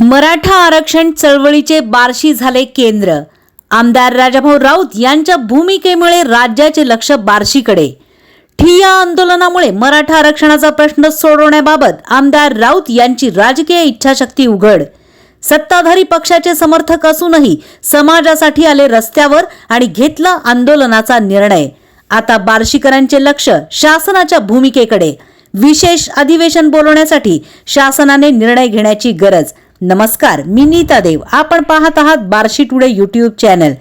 मराठा आरक्षण चळवळीचे बार्शी झाले केंद्र. आमदार राजाभाऊ राऊत यांच्या भूमिकेमुळे राज्याचे लक्ष बार्शीकडे. ठिय्या आंदोलनामुळे मराठा आरक्षणाचा प्रश्न सोडवण्याबाबत आमदार राऊत यांची राजकीय इच्छाशक्ती उघड. सत्ताधारी पक्षाचे समर्थक असूनही समाजासाठी आले रस्त्यावर आणि घेतला आंदोलनाचा निर्णय. आता बार्शीकरांचे लक्ष शासनाच्या भूमिकेकडे. विशेष अधिवेशन बोलवण्यासाठी शासनाने निर्णय घेण्याची गरज नमस्कार मी नीता देव. आपण पाहत आहात बार्शी टुडे यूट्यूब चॅनल.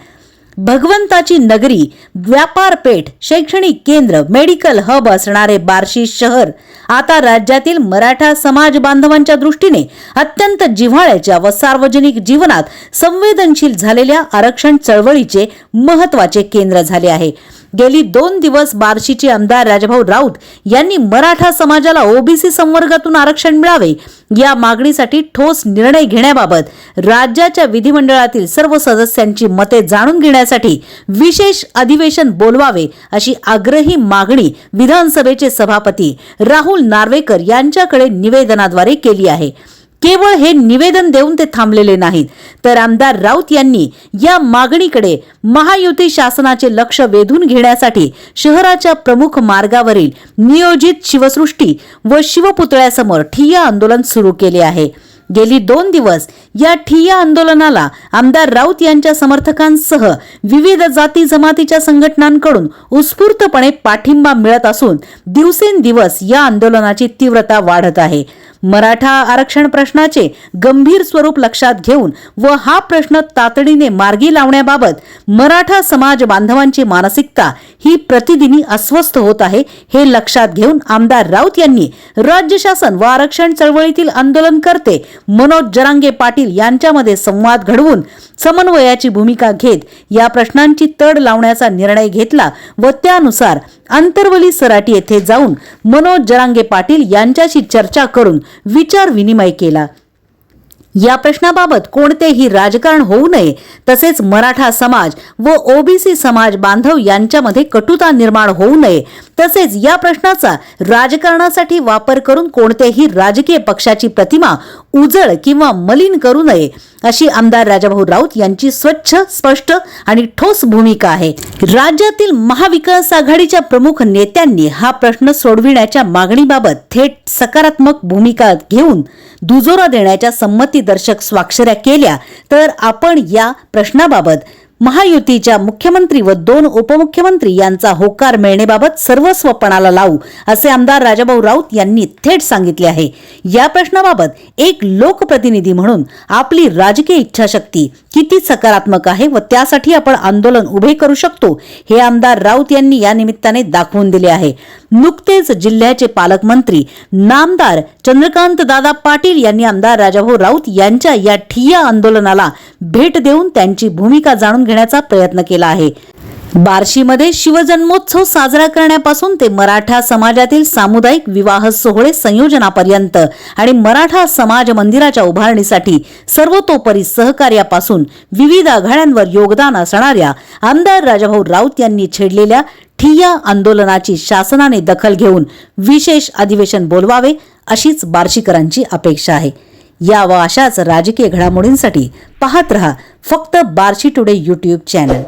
भगवंताची नगरी व्यापारपेठ शैक्षणिक केंद्र मेडिकल हब असणारे बार्शी शहर. आता राज्यातील मराठा समाज बांधवांच्या दृष्टीने अत्यंत जिव्हाळ्याच्या व सार्वजनिक जीवनात संवेदनशील झालेल्या आरक्षण चळवळीचे महत्त्वाचे केंद्र झाले आहे. गेली दोन दिवस बार्शीचे आमदार राजभाऊ राऊत यांनी मराठा समाजाला ओबीसी संवर्गातून आरक्षण मिळावे या मागणीसाठी ठोस निर्णय घेण्याबाबत राज्याच्या विधिमंडळातील सर्व सदस्यांची मते जाणून घेण्यासाठी विशेष अधिवेशन बोलवावे अशी आग्रही मागणी विधानसभेचे सभापती राहुल नार्वेकर यांच्याकडे निवेदनाद्वारे केली आहे. केवळ हे निवेदन देऊन ते थांबलेले नाहीत. तर आमदार राऊत यांनी या मागणीकडे महायुती शासनाचे लक्ष वेधून घेण्यासाठी शहराच्या प्रमुख मार्गावरील नियोजित शिवसृष्टी व शिवपुतळ्यासमोर ठिय्या आंदोलन सुरू केले आहे. गेली दोन दिवस या ठिय्या आंदोलनाला आमदार राऊत यांच्या समर्थकांसह विविध जाती जमातीच्या संघटनांकडून उत्स्फूर्तपणे पाठिंबा मिळत असून दिवसेंदिवस या आंदोलनाची तीव्रता वाढत आहे. मराठा आरक्षण प्रश्नाचे गंभीर स्वरूप लक्षात घेऊन व हा प्रश्न तातडीने मार्गी लावण्याबाबत मराठा समाज बांधवांची मानसिकता ही प्रतिदिनी अस्वस्थ होत आहे हे लक्षात घेऊन आमदार राऊत यांनी राज्य शासन व आरक्षण चळवळीतील आंदोलनकर्ते मनोज जरांगे पाटील यांच्यामध्ये संवाद घडवून समन्वयाची भूमिका घेत या प्रश्नांची तड लावण्याचा निर्णय घेतला व त्यानुसार आंतरवली सराटी येथे जाऊन मनोज जरांगे पाटील यांच्याशी चर्चा करून विचार विनिमय केला. या प्रश्नाबाबत कोणतेही राजकारण होऊ नये तसेच मराठा समाज व ओबीसी समाज बांधव यांच्यामध्ये कटुता निर्माण होऊ नये तसेच या प्रश्नाचा राजकारणासाठी वापर करून कोणत्याही राजकीय पक्षाची प्रतिमा उजळ किंवा मलिन करू नये अशी आमदार राजाभाऊ राऊत यांची स्वच्छ स्पष्ट आणि ठोस भूमिका आहे. राज्यातील महाविकास आघाडीच्या प्रमुख नेत्यांनी हा प्रश्न सोडविण्याच्या मागणीबाबत थेट सकारात्मक भूमिका घेऊन दुजोरा देण्याच्या दर्शक स्वाक्षऱ्या केल्या तर आपण या प्रश्नाबाबत महायुतीच्या मुख्यमंत्री व दोन उपमुख्यमंत्री यांचा होकार मिळण्याबाबत सर्वस्व पणाला लावू असे आमदार राजाभाऊ राऊत यांनी थेट सांगितले आहे. या प्रश्नाबाबत एक लोकप्रतिनिधी म्हणून आपली राजकीय इच्छाशक्ती किती सकारात्मक आहे व त्यासाठी आपण आंदोलन उभे करू शकतो हे आमदार राऊत यांनी या निमित्ताने दाखवून दिले आहे. नुकतेच जिल्ह्याचे पालकमंत्री नामदार चंद्रकांत दादा पाटील यांनी आमदार राजाभाऊ राऊत यांच्या या ठिय्या आंदोलनाला भेट देऊन त्यांची भूमिका जाणून घेण्याचा प्रयत्न केला आहे. बार्शीमध्ये शिवजन्मोत्सव साजरा करण्यापासून ते मराठा समाजातील सामुदायिक विवाह सोहळे संयोजनापर्यंत आणि मराठा समाज मंदिराच्या उभारणीसाठी सर्वतोपरी सहकार्यापासून विविध आघाड्यांवर योगदान असणाऱ्या आमदार राजाभाऊ राऊत यांनी छेडलेल्या ठिय्या आंदोलनाची शासनाने दखल घेऊन विशेष अधिवेशन बोलवावे अशीच बार्शीकरांची अपेक्षा आहे. या व अशाच राजकीय घडामोडींसाठी पाहत रहा फक्त बार्शी टुडे यूट्यूब चॅनल.